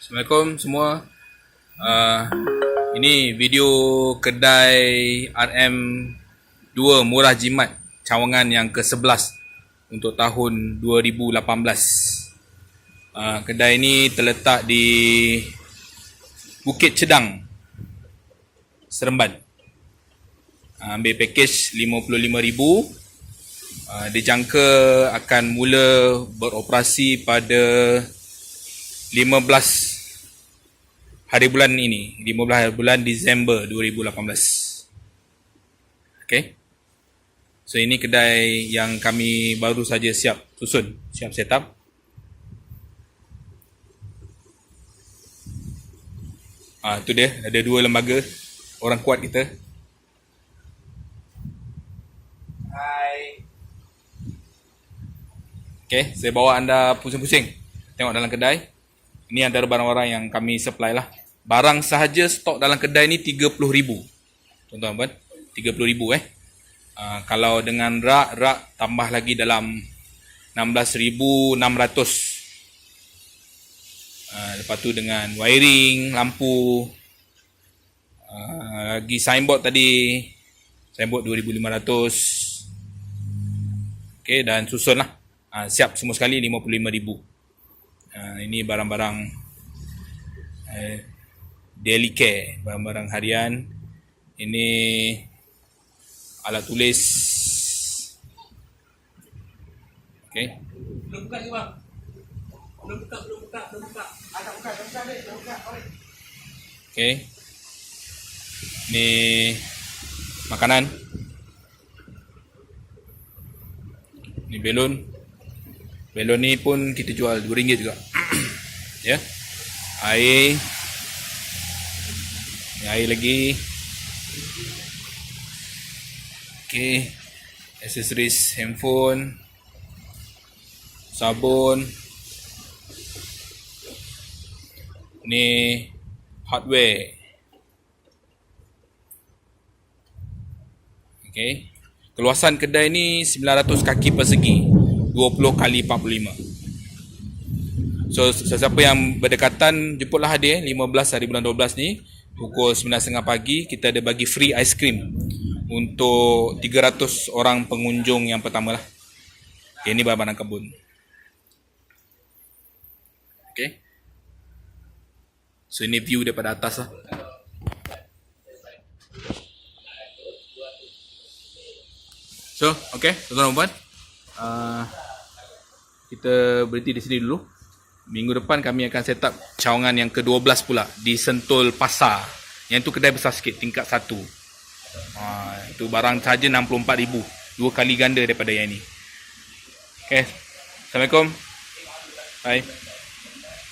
Assalamualaikum semua. Uh, ini video kedai RM2 Murah Jimat cawangan yang ke-11 untuk tahun 2018. Uh, kedai ini terletak di Bukit Cedang, Seremban. Uh, ambil package RM55,000. Uh, dijangka akan mula beroperasi pada 15 hari bulan ini 15 hari bulan Disember 2018 Okay So ini kedai yang kami baru saja siap susun Siap set up Ah tu dia ada dua lembaga orang kuat kita. Hai. Okay, saya bawa anda pusing-pusing tengok dalam kedai. Ini antara barang-barang yang kami supply lah. Barang sahaja stok dalam kedai ni RM30,000. Tuan-tuan, RM30,000 eh. Uh, kalau dengan rak, rak tambah lagi dalam RM16,600. Uh, lepas tu dengan wiring, lampu. Uh, lagi signboard tadi. Signboard RM2,500. Okay, dan susun lah. Uh, siap semua sekali RM55,000. Uh, ini barang-barang uh, daily care, barang-barang harian. Ini alat tulis. Okay. Belum buka ni bang. Belum buka, belum buka, belum buka. Ada buka, belum buka, belum buka. Oi. Okay. Ni makanan. Ni belon. Belon ni pun kita jual RM2 juga. ya. Air. Air lagi. Okay. Accessories handphone. Sabun. Ni hardware. Okay. Keluasan kedai ni 900 kaki persegi. 20 kali 45. So sesiapa yang berdekatan jemputlah hadir 15 hari bulan 12 ni pukul 9.30 pagi kita ada bagi free ice cream untuk 300 orang pengunjung yang pertama lah. Okay, ini barang-barang kebun. Okay. So ini view daripada atas lah. So, okay, tuan-tuan dan puan. Uh, kita berhenti di sini dulu. Minggu depan kami akan set up cawangan yang ke-12 pula di Sentul Pasar. Yang tu kedai besar sikit, tingkat satu. Uh, itu barang saja RM64,000. Dua kali ganda daripada yang ini. Okay. Assalamualaikum. Bye.